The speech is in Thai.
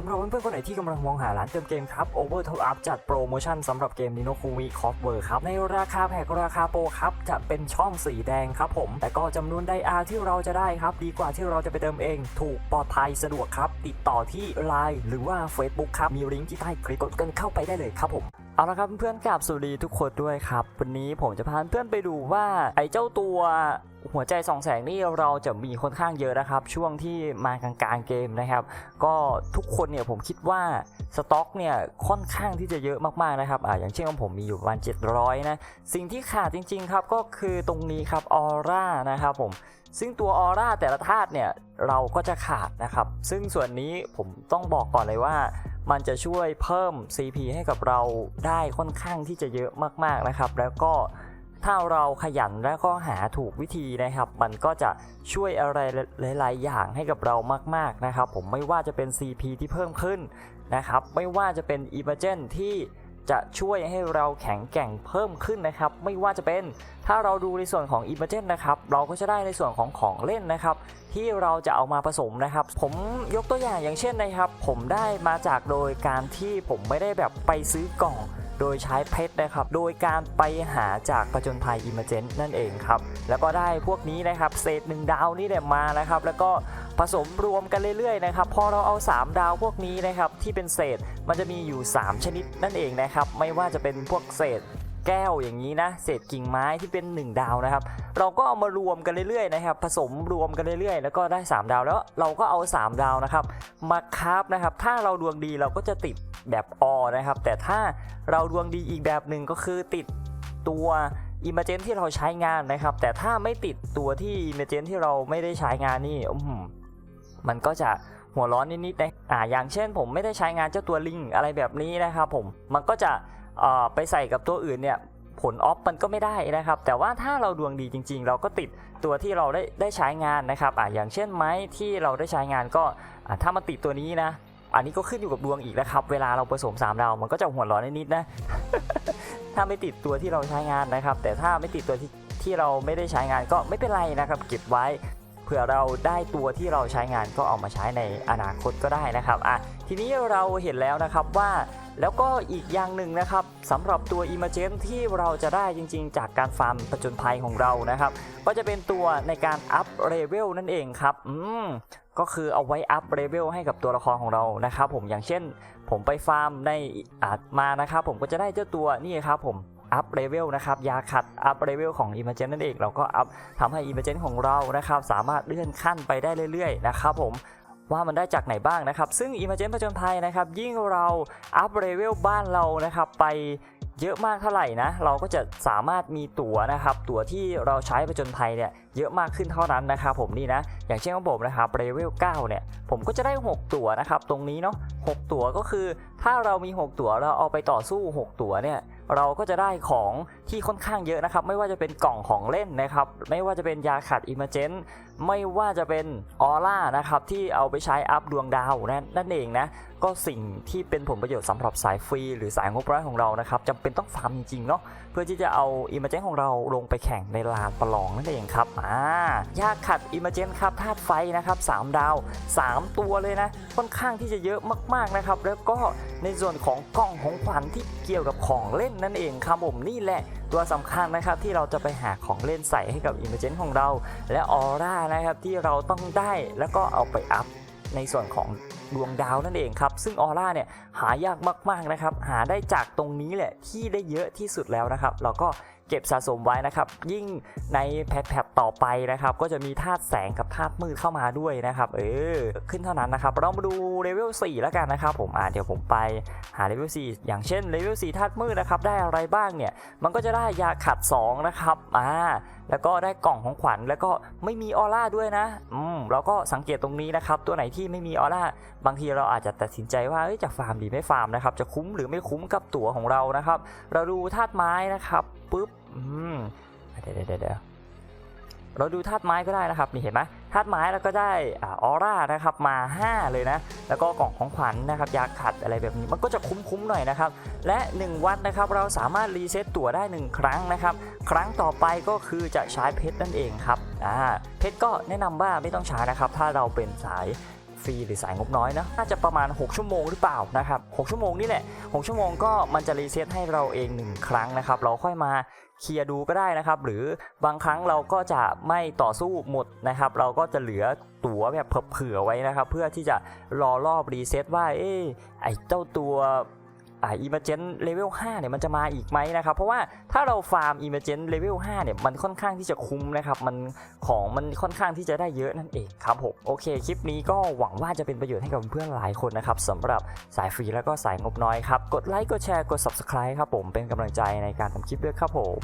สำหรับเพื่อนๆคนไหนที่กำลังมองหาร้านเติมเกมครับ Over Top Up จัดโปรโมชั่นสำหรับเกม Nino Kumi c o p w e r ครับ ในราคาแพกราคาโปรครับ จะเป็นช่องสีแดงครับผม แต่ก็จำนวนไดอาร์ที่เราจะได้ครับ ดีกว่าที่เราจะไปเติมเอง ถูกปลอดภัยสะดวกครับ ติดต่อที่ Line หรือว่า Facebook ครับ มีลิงก์ที่ใต้คลิปกดกันเข้าไปได้เลยครับผม เอาละครับเพื่อนๆกราบสวัสดีทุกคนด้วยครับ วันนี้ผมจะพาเพื่อนไปดูว่าไอ้เจ้าตัวหัวใจสองแสงนี่เราจะมีค่อนข้างเยอะนะครับ ช่วงที่มากลางๆเกมนะครับ ก็ทุกคนเนี่ยผมคิดว่าสต็อกเนี่ยค่อนข้างที่จะเยอะมากๆนะครับอ่าอย่างเช่นของผมมีอยู่ประมาณ700นะสิ่งที่ขาดจริง ๆ ครับก็คือตรงนี้ครับออร่านะครับผมซึ่งตัวออร่าแต่ละธาตุเนี่ยเราก็จะขาดนะครับ ซึ่งส่วนนี้ผมต้องบอกก่อนเลยว่า มันจะช่วยเพิ่ม CP ให้กับเราได้ค่อนข้างที่จะเยอะมากๆนะครับ แล้วก็ถ้าเราขยันและก็หาถูกวิธีนะครับ มันก็จะช่วยอะไรหลาย ๆ อย่างให้กับเรามากๆนะครับ ผมไม่ว่าจะเป็น CP ที่เพิ่มขึ้นนะครับ ไม่ว่าจะเป็น e m e r g e n ที่ จะช่วยให้เราแข็งแกร่งเพิ่มขึ้นนะครับ ไม่ว่าจะเป็นถ้าเราดูในส่วนของ e m e r g e n นะครับ เราก็จะได้ในส่วนของของเล่นนะครับ ที่เราจะเอามาผสมนะครับ ผมยกตัวอย่างอย่างเช่นนะครับ ผมได้มาจากโดยการที่ผมไม่ได้แบบไปซื้อกล่องโดยใช้เพชรนะครับ โดยการไปหาจากประจนภัยอิมเมจนนั่นเองครับ แล้วก็ได้พวกนี้นะครับ เศษหนึ่งดาวนี่เนี่ยมานะครับ แล้วก็ ผสมรวมกันเรื่อยๆนะครับพอเราเอา 3 ดาวพวกนี้นะครับที่เป็นเศษมันจะมีอยู่ 3 ชนิดนั่นเองนะครับไม่ว่าจะเป็นพวกเศษแก้วอย่างนี้นะเศษกิ่งไม้ที่เป็น 1 ดาวนะครับ เราก็เอามารวมกันเรื่อยๆนะครับ ผสมรวมกันเรื่อยๆ แล้วก็ได้ 3 ดาวแล้วเราก็เอา 3 ดาวนะครับ มาคาฟนะครับ ถ้าเราดวงดีเราก็จะติดแบบอนะครับ แต่ถ้าเราดวงดีอีกแบบหนึ่งก็คือติดตัวอิมเมจนที่เราใช้งานนะครับ แต่ถ้าไม่ติดตัวที่อิมเมจนที่เราไม่ได้ใช้งานนี่อื้อหือ มันก็จะหัวร้อนนิดๆนะอ่าอย่างเช่น ผมไม่ได้ใช้งานเจ้าตัวลิงอะไรแบบนี้นะครับผมมันก็จะเอ่อไปใส่กับตัวอื่นเนี่ยผลออฟมันก็ไม่ได้นะครับ แต่ว่าถ้าเราดวงดีจริง ๆ เราก็ติดตัวที่เราได้ได้ใช้งานนะครับอ่าอย่างเช่นไม้ที่เราได้ใช้งานก็อ่าถ้ามันติดตัวนี้นะ อันนี้ก็ขึ้นอยู่กับดวงอีกนะครับ เวลาเราผสม3ดาวมันก็จะหัวร้อนนิดๆนะ ถ้าไม่ติดตัวที่เราใช้งานนะครับ แต่ถ้าไม่ติดตัวที่ที่เราไม่ได้ใช้งานก็ไม่เป็นไรนะครับ เก็บไว้ เผื่อเราได้ตัวที่เราใช้งานก็เอามาใช้ในอนาคตก็ได้นะครับอะทีนี้เราเห็นแล้วนะครับว่าแล้วก็อีกอย่างหนึ่งนะครับสำหรับตัว e m e r g e n ที่เราจะได้จริง ๆ จากการฟาร์มปะจนภัยของเรานะครับ ก็จะเป็นตัวในการอัพเลเวลนั่นเองครับอืมก็คือเอาไว้อัพเลเวลให้กับตัวละครของเรานะครับ ผมอย่างเช่น ผมไปฟาร์มในอาจมานะครับ ผมก็จะได้เจ้าตัวนี่ครับผม อัพเลเวลนะครับยาขัดอัพเลเวลของ e m e r g e n นั่นเองเราก็อัพทำให้ e m e r g e n ของเรานะครับสามารถเลื่อนขั้นไปได้เรื่อยๆนะครับผมว่ามันได้จากไหนบ้างนะครับ ซึ่ง i m a g e n ผจญภัยนะครับ ยิ่งเราอัพเลเวลบ้านเรานะครับไปเยอะมากเท่าไหร่นะเราก็จะสามารถมีตั๋วนะครับ ตั๋วที่เราใช้ผจญภัยเนี่ยเยอะมากขึ้นเท่านั้นนะครับผมนี่นะอย่างเช่นของผมนะครับเลเวล9เนี่ยผมก็จะได้ 6 ตั๋วนะครับตรงนี้เนาะ6ตั๋วก็คือถ้าเรามี 6 ตั๋วเราเอาไปต่อสู้ 6 ตั๋วเนี่ย เราก็จะได้ของ ที่ค่อนข้างเยอะนะครับ ไม่ว่าจะเป็นกล่องของเล่นนะครับ ไม่ว่าจะเป็นยาขัดอิมเมจนไม่ว่าจะเป็นออร่านะครับที่เอาไปใช้อัพดวงดาวนั่นนั่นเองนะ ก็สิ่งที่เป็นผลประโยชน์สำหรับสายฟรี หรือสายงบประมาณของเรานะครับจำเป็นต้องฟาร์มจริงๆเนาะเพื่อที่จะเอาอิมเมจนของเราลงไปแข่งในลานประลองนั่นเองครับอ่ายาขัดอิมเมจนครับธาตุไฟนะครับ3ดาว 3 ตัวเลยนะค่อนข้างที่จะเยอะมากๆนะครับแล้วก็ในส่วนของกล่องของขวัญที่เกี่ยวกับของเล่นนั่นเองครับผมนี่แหละ ตัวสำคัญนะครับที่เราจะไปหาของเล่นใส่ให้กับอิมเมจนของเรา และออร่านะครับที่เราต้องได้แล้วก็เอาไปอัพในส่วนของดวงดาวนั่นเองครับ ซึ่งออร่าเนี่ยหายากมากๆนะครับ หาได้จากตรงนี้แหละที่ได้เยอะที่สุดแล้วนะครับ เราก็ เก็บสะสมไว้นะครับ ยิ่งในแพทๆต่อไปนะครับ ก็จะมีธาตุแสงกับธาตุมืดเข้ามาด้วยนะครับ เออ ขึ้นเท่านั้นนะครับ เรามาดูเลเวล4แล้วกันนะครับ ผมอ่าเดี๋ยวผมไปหาเลเวล4อย่างเช่นเลเวล4ธาตุมืดนะครับ ได้อะไรบ้างเนี่ย มันก็จะได้ยาขัด 2 นะครับ อ่า แล้วก็ได้กล่องของขวัญ แล้วก็ไม่มีออร่าด้วยนะ อืม เราก็สังเกตตรงนี้นะครับ ตัวไหนที่ไม่มีออร่า บางทีเราอาจจะตัดสินใจว่าจะฟาร์มดีไม่ฟาร์มนะครับ จะคุ้มหรือไม่คุ้มกับตั๋วของเรา นะครับ เราดูธาตุไม้นะครับ ปุ๊บอืมเดี๋ยวเดี๋ยวเดี๋ยวเราดูธาตุไม้ก็ได้นะครับนี่เห็นไหมธาตุไม้แล้วก็ได้อออร่านะครับมา 5 เลยนะ แล้วก็กล่องของขวัญนะครับยาขัดอะไรแบบนี้มันก็จะคุ้มๆหน่อยนะครับ และ 1 วันนะครับเราสามารถรีเซ็ตตั๋วได้ 1 ครั้งนะครับ ครั้งต่อไปก็คือจะใช้เพชรนั่นเองครับอ่าเพชรก็แนะนำว่าไม่ต้องใช้นะครับ ถ้าเราเป็นสาย รีหรือสายงบน้อยนะน่าจะประมาณ 6 ชั่วโมงหรือเปล่านะครับ6ชั่วโมงนี่แหละ 6 ชั่วโมงก็มันจะรีเซ็ตให้เราเอง 1 ครั้งนะครับ เราค่อยมาเคลียร์ดูก็ได้นะครับ หรือบางครั้งเราก็จะไม่ต่อสู้หมดนะครับ เราก็จะเหลือตั๋วแบบเผื่อไว้นะครับ เพื่อที่จะรอรอบรีเซ็ตว่าเอ๊ไอเจ้าตัว อ่า Emergent Level 5เนี่ยมันจะมาอีกไหมนะครับ เพราะว่าถ้าเราฟาร์ม Emergent Level 5เนี่ยมันค่อนข้างที่จะคุ้มนะครับมันของมันค่อนข้างที่จะได้เยอะนั่นเองครับผมโอเค คลิปนี้ก็หวังว่าจะเป็นประโยชน์ให้กับเพื่อนหลายคนนะครับสำหรับสายฟรีแล้วก็สายงบน้อยครับ กดไลค์กดแชร์กด Subscribe ครับผมเป็นกำลังใจในการทำคลิปด้วยครับผม